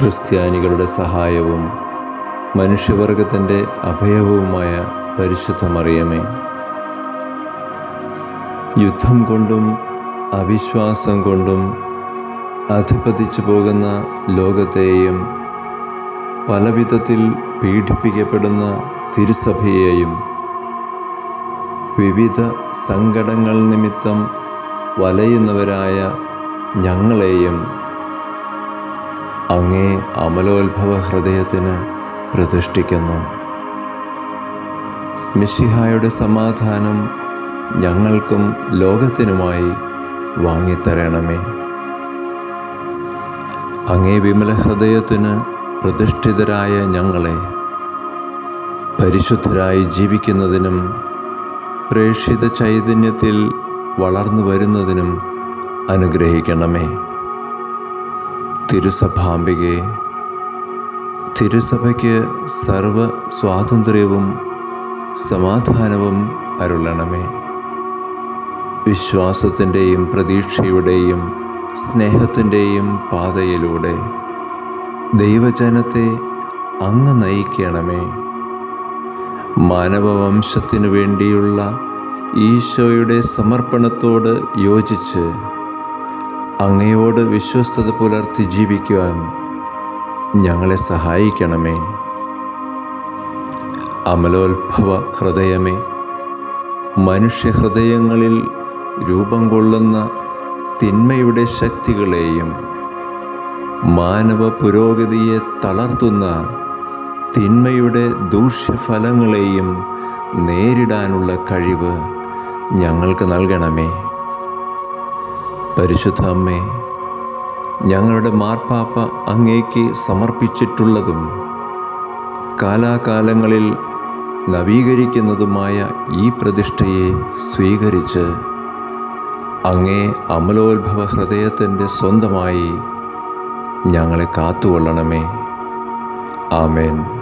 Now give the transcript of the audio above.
ക്രിസ്ത്യാനികളുടെ സഹായവും മനുഷ്യവർഗത്തിന്റെ അഭയവുമായ പരിശുദ്ധ മറിയമേ യുദ്ധം കൊണ്ടും അവിശ്വാസം കൊണ്ടും അധിപതിച്ചു പോകുന്ന ലോകത്തെയും പലവിധത്തിൽ പീഡിപ്പിക്കപ്പെടുന്ന തിരുസഭയെയും വിവിധ സങ്കടങ്ങൾ നിമിത്തം വലയുന്നവരായ ഞങ്ങളെയും അങ്ങേ അമലോത്ഭവ ഹൃദയത്തിന് പ്രതിഷ്ഠിക്കുന്നു. മിശിഹായുടെ സമാധാനം ഞങ്ങൾക്കും ലോകത്തിനുമായി വാങ്ങിത്തരണമേ. അങ്ങേ വിമല ഹൃദയത്തിന് പ്രതിഷ്ഠിതരായ ഞങ്ങളെ പരിശുദ്ധരായി ജീവിക്കുന്നതിനും പ്രേക്ഷിത ചൈതന്യത്തിൽ വളർന്നു വരുന്നതിനും അനുഗ്രഹിക്കണമേ. തിരുസഭാംബികെ. തിരുസഭയ്ക്ക് സർവ സ്വാതന്ത്ര്യവും സമാധാനവും അരുളണമേ. വിശ്വാസത്തിന്റെയും പ്രതീക്ഷയുടെയും സ്നേഹത്തിന്റെയും പാതയിലൂടെ ദൈവജനത്തെ അങ്ങ് നയിക്കണമേ. മാനവവംശത്തിനു വേണ്ടിയുള്ള ഈശോയുടെ സമർപ്പണത്തോട് യോജിച്ച് അങ്ങയോട് വിശ്വസ്തത പുലർത്തി ജീവിക്കുവാൻ ഞങ്ങളെ സഹായിക്കണമേ. അമലോത്ഭവ ഹൃദയമേ മനുഷ്യഹൃദയങ്ങളിൽ രൂപം കൊള്ളുന്ന തിന്മയുടെ ശക്തികളെയും മാനവ പുരോഗതിയെ തളർത്തുന്ന തിന്മയുടെ ദൂഷ്യഫലങ്ങളെയും നേരിടാനുള്ള കഴിവ് ഞങ്ങൾക്ക് നൽകണമേ. പരിശുദ്ധ അമ്മേ ഞങ്ങളുടെ മാർപ്പാപ്പ അങ്ങേക്ക് സമർപ്പിച്ചിട്ടുള്ളതും കാലാകാലങ്ങളിൽ നവീകരിക്കുന്നതുമായ ഈ പ്രതിഷ്ഠയെ സ്വീകരിച്ച് അങ്ങേ അമലോത്ഭവ ഹൃദയത്തിന്റെ സ്വന്തമായി ഞങ്ങളെ കാത്തുകൊള്ളണമേ. ആമേൻ.